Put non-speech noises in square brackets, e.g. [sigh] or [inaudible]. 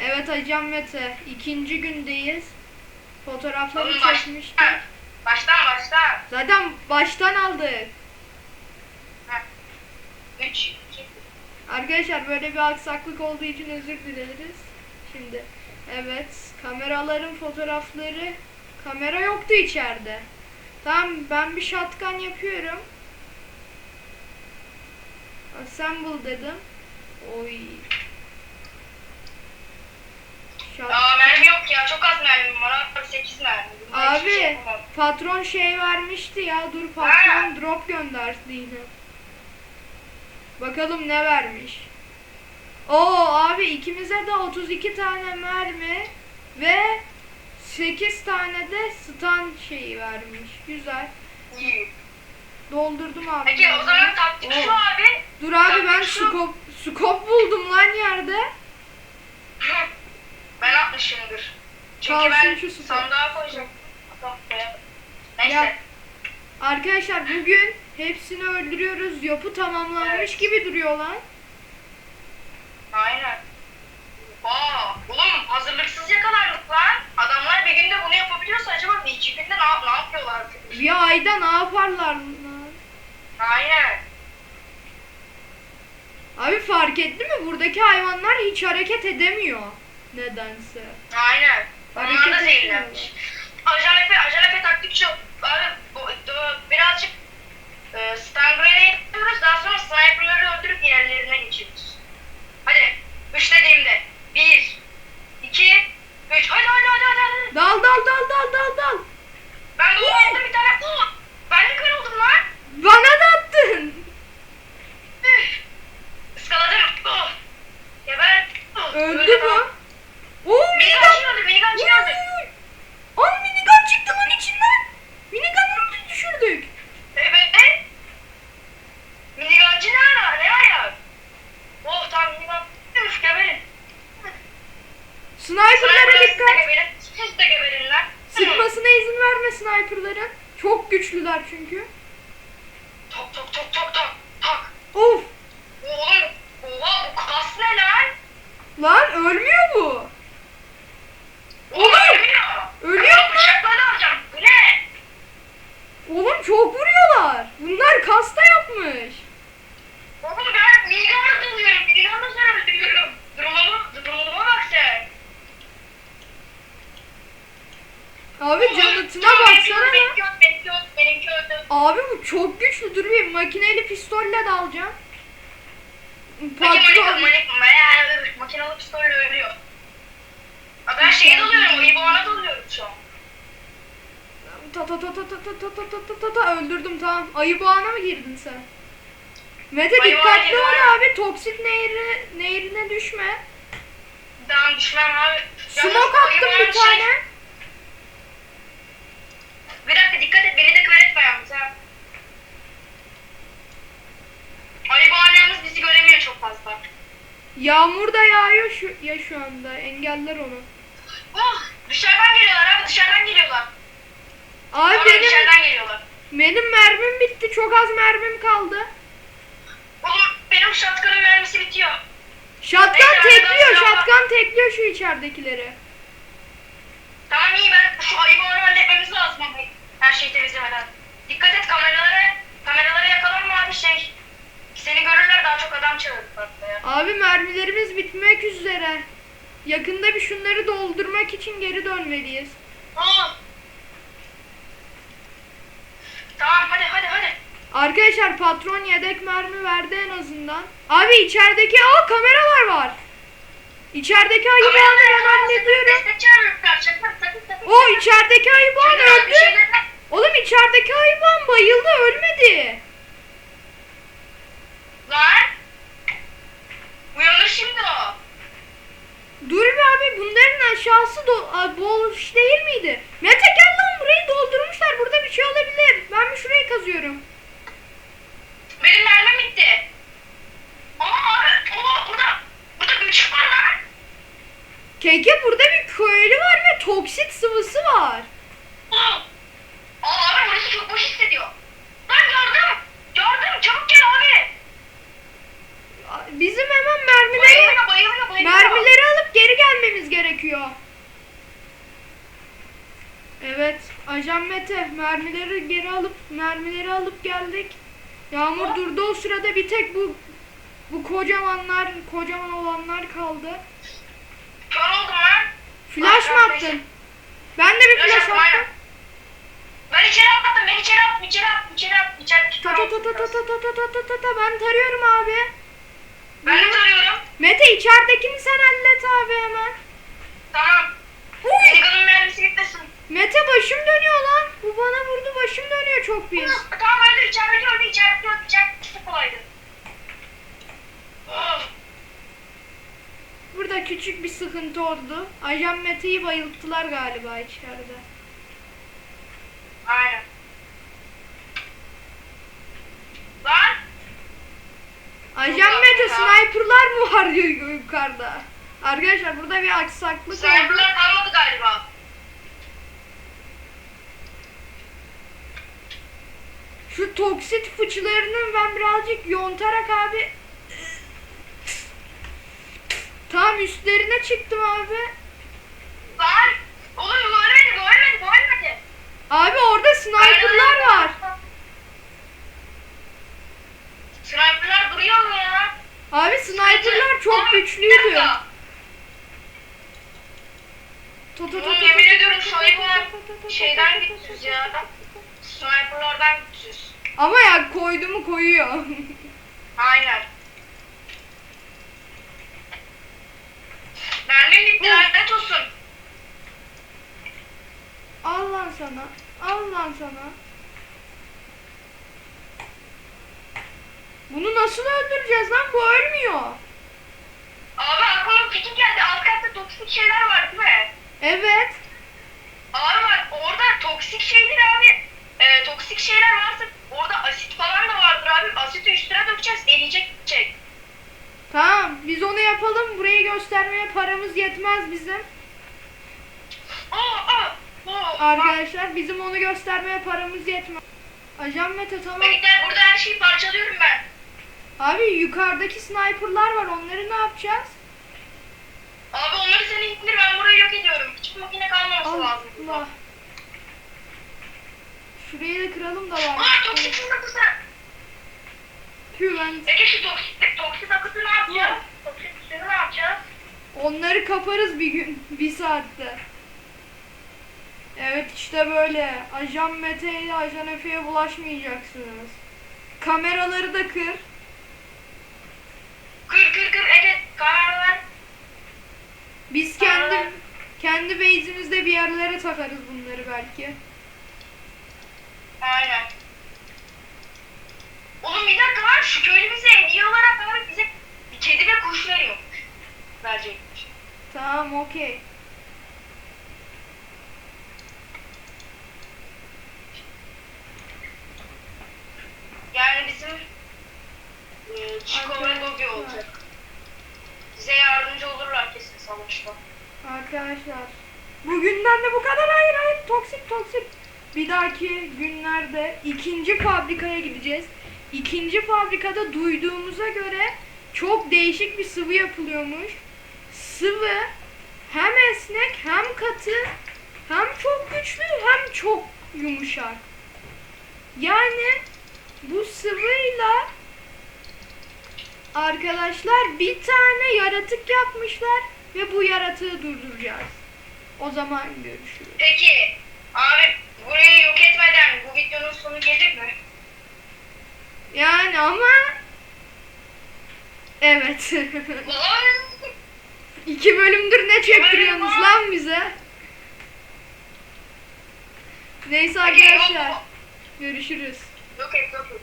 Evet Acan Mete. ikinci gündeyiz. Fotoğrafları Oğlum çekmiştik. Baştan baştan. Zaten baştan aldık. 3, 2, Arkadaşlar böyle bir aksaklık olduğu için özür dileriz. Şimdi evet kameraların fotoğrafları kamera yoktu içeride. Tamam ben bir shotgun yapıyorum. Assemble dedim. Oy. Aa mermi yok ya çok az mermim var abi 8 mermi. Bundan hiçbir şey Abi yapamam. patron şey vermişti ya dur patron drop gönderdi yine. Bakalım ne vermiş. Oo abi ikimize de 32 tane mermi ve 8 tane de stun şeyi vermiş. Güzel. İyi. Doldurdum abi. Peki o zaman taktik şu abi. Dur abi ben skop skop buldum lan yerde. Ben atmışımdır. Çünkü ben şu sandığa koyacağım. Neyse. Ya. Arkadaşlar bugün hepsini öldürüyoruz. Yapı tamamlanmış Evet. gibi duruyor lan. Aynen. Aa, oğlum hazırlıksız yakalandık lan. Adamlar bir günde bunu yapabiliyorsa acaba bir iki günde ne, ne yapıyorlar? Bir ayda ne yaparlar bunlar? Aynen. Abi fark etti mi? Buradaki hayvanlar hiç hareket edemiyor. Nedense. Aynen. Onlar da zehirlenmiş. Ajan Efe taktik şu. Abi bu, bu- birazcık e, stun grenade yapıyoruz. Daha sonra sniperları öldürüp yerlerine geçiyoruz. Hadi. Üç dediğimde. Bir, iki, üç. Hadi hadi hadi hadi. hadi. Dal dal dal dal dal dal. Ben de aldım bir tane. Oo, ben de kör oldum lan. Bana da attın. Üf. Iskaladım. Oh. Geber. Oh, Öldü öyle bu. kaldım. Oo Minigun minigun. çıkıyordu, minigun çıkıyordu. An minigun çıktı lan içinden. Minigun'u düşürdük. Evet. Minigancı ne ara? Ne ayak? Oh tamam minigun. Üf geberin. Sniper'lara Siz de dikkat. geberin. Siz de geberin lan. Sıkmasına izin verme sniper'ların. Çok güçlüler çünkü. Tok tok tok tok tok. Tak. Of. Oğlum. Oha bu kas ne lan? Lan ölmüyor bu. Oğlum ölmüyor. Ölüyor mu? Bıçakla alacağım. Bu ne? Oğlum çok vuruyorlar. Bunlar kasta yapmış. Oğlum ben minigunla dalıyorum. Minigunla sana öldürüyorum. Durumuma, durumuma bak sen. Abi canıtına Tamam, baksana. Benimki lan. öldü, benimki öldü, benimki öldü. Abi bu çok güçlü. Dur bir makineli pistolle dalacağım. Patron. makinalı pistolle ölüyor. Aa, Ben şeye dalıyorum, İbo'na dalıyorum şu an. Ta ta ta ta ta ta ta ta ta ta ta ta öldürdüm tamam. Ayı boğana mı girdin sen? Mete Ayı dikkatli ol abi. Toksit nehri, nehrine düşme. Daha düşmem abi. Smoke attım bir tane. Şey... Bir dakika dikkat et, beni de kör etme yalnız ha. Ayı boğan yalnız bizi göremiyor çok fazla. Yağmur da yağıyor şu ya şu anda. Engeller onu. Oh, dışarıdan geliyorlar abi, dışarıdan geliyorlar. Abi Abi benim dışarıdan geliyorlar. benim mermim bitti. Çok az mermim kaldı. Oğlum benim shotgun'ın mermisi bitiyor. Neyse, abi, tekliyor. silahla- Shotgun tekliyor şu içeridekileri. Tamam iyi ben şu ayı boğanı halletmemiz lazım ama her şeyi temizlemeden. Dikkat et kameralara, kameralara yakalanma abi şey. Seni görürler daha çok adam çağırırlar ya. Abi mermilerimiz bitmek üzere. Yakında bir şunları doldurmak için geri dönmeliyiz. Aa! Tamam hadi hadi hadi. Arkadaşlar patron yedek mermi verdi en azından. Abi içerideki aa kameralar var. İçerideki ayı. Destek çağırırlar. Çakmak sakın sakın. O içerideki ayı Şeyler- öldü. Oğlum içerideki ayı boğan bayıldı ölmedi. Lan! Uyanır şimdi o. Dur be abi bunların aşağısı do- a, boş değil miydi? Mete gel lan burayı doldurmuşlar. Burada bir şey olabilir. Ben bir şurayı kazıyorum. Benim mermim bitti. Aa, aa, burada, burada bir ışık var lan. Keke burada bir köylü var ve toksit sıvısı var. Aa, abi burası çok boş hissediyor. Lan yardım, yardım, çabuk gel abi. Bizim hemen mermileri Bayılıyor, bayılıyor, bayılıyor. mermileri alıp geri gelmemiz gerekiyor. Evet, Ajan Mete mermileri geri alıp mermileri alıp geldik. Yağmur durdu o sırada bir tek bu bu kocamanlar kocaman olanlar kaldı. Kör oldum lan. Flash mı attın? Ben de bir Flash flash attım, aynen. Ben içeri attım, ben içeri attım, içeri attım, içeri attım, içeri attım. Ta ta ta ta ta ta ta ta ta ta ta ben tarıyorum abi. Ben de tarıyorum. Mete içeridekini sen hallet abi hemen. Tamam. Uy! Minigun'un mermisi gitmesin. Mete başım dönüyor lan. Bu bana vurdu başım dönüyor çok pis. Tamam öldü, içerideki öldü, içerideki öldü, içerideki çok kolaydı. Oh. Burada küçük bir sıkıntı oldu. Ajan Mete'yi bayılttılar galiba içeride. Aynen. Lan! Ajan Mete sniperlar mı var diyor yukarıda. Arkadaşlar burada bir aksaklık oldu. Sniper'lar kalmadı galiba. Şu toksit fıçılarını ben birazcık yontarak abi Tam üstlerine çıktım abi. Var. Oğlum bu ölmedi, bu ölmedi. Abi orada sniperlar var. Sniperlar duruyor mu ya? Abi sniperlar çok güçlüydü. Toto toto. Yemin ediyorum sniper şeyden gitmişiz ya. Sniperlardan gitmişiz. Ama ya koydu mu koyuyor. [laughs] Aynen. Mermim bitti lanet olsun. Al lan sana. Al lan sana. Bunu nasıl öldüreceğiz lan? Bu ölmüyor. Abi aklıma fikir geldi. Alt katta toksik şeyler var değil mi? Evet. Abi bak orada toksik şeyler abi. E, toksik şeyler varsa orada asit falan da vardır abi. Asiti üstüne dökeceğiz. Eriyecek gidecek. Tamam biz onu yapalım. Burayı göstermeye paramız yetmez bizim. Arkadaşlar bizim onu göstermeye paramız yetmez. Ajan Mete tamam. Bekler burada her şeyi parçalıyorum ben. Abi yukarıdaki sniperlar var. Onları ne yapacağız? Abi onları sen indir ben burayı yok ediyorum. Hiçbir makine kalmaması lazım. burada. Allah. Şurayı da kıralım da var. Aa toksik akısı. Tüh ben Peki şu toksik, ne yapacağız? Onları kaparız bir gün, bir saatte. Evet işte böyle. Ajan Mete ile Ajan Efe'ye bulaşmayacaksınız. Kameraları da kır. Kır kır kır evet kameralar. Biz kendi kendi base'imizde bir yerlere takarız bunları belki. Aynen. Oğlum bir dakika lan şu köylü bize hediye olarak kedi ve kuş veriyormuş. Verecekmiş. Tamam okey. Yani bizim e, Chico ve. Gogi olacak. Bize yardımcı olurlar kesin savaşta. Arkadaşlar. Bugünden de bu kadar. Hayır hayır. Toksik toksik. Bir dahaki günlerde ikinci fabrikaya gideceğiz. İkinci fabrikada duyduğumuza göre çok değişik bir sıvı yapılıyormuş. Sıvı hem esnek hem katı hem çok güçlü hem çok yumuşak. Yani bu sıvıyla arkadaşlar bir tane yaratık yapmışlar ve bu yaratığı durduracağız. O zaman görüşürüz. Peki abi burayı yok etmeden bu videonun sonu gelir mi? Yani ama Evet. [laughs] İki bölümdür ne çektiriyorsunuz lan bize? Neyse arkadaşlar. Görüşürüz. Okay, okay.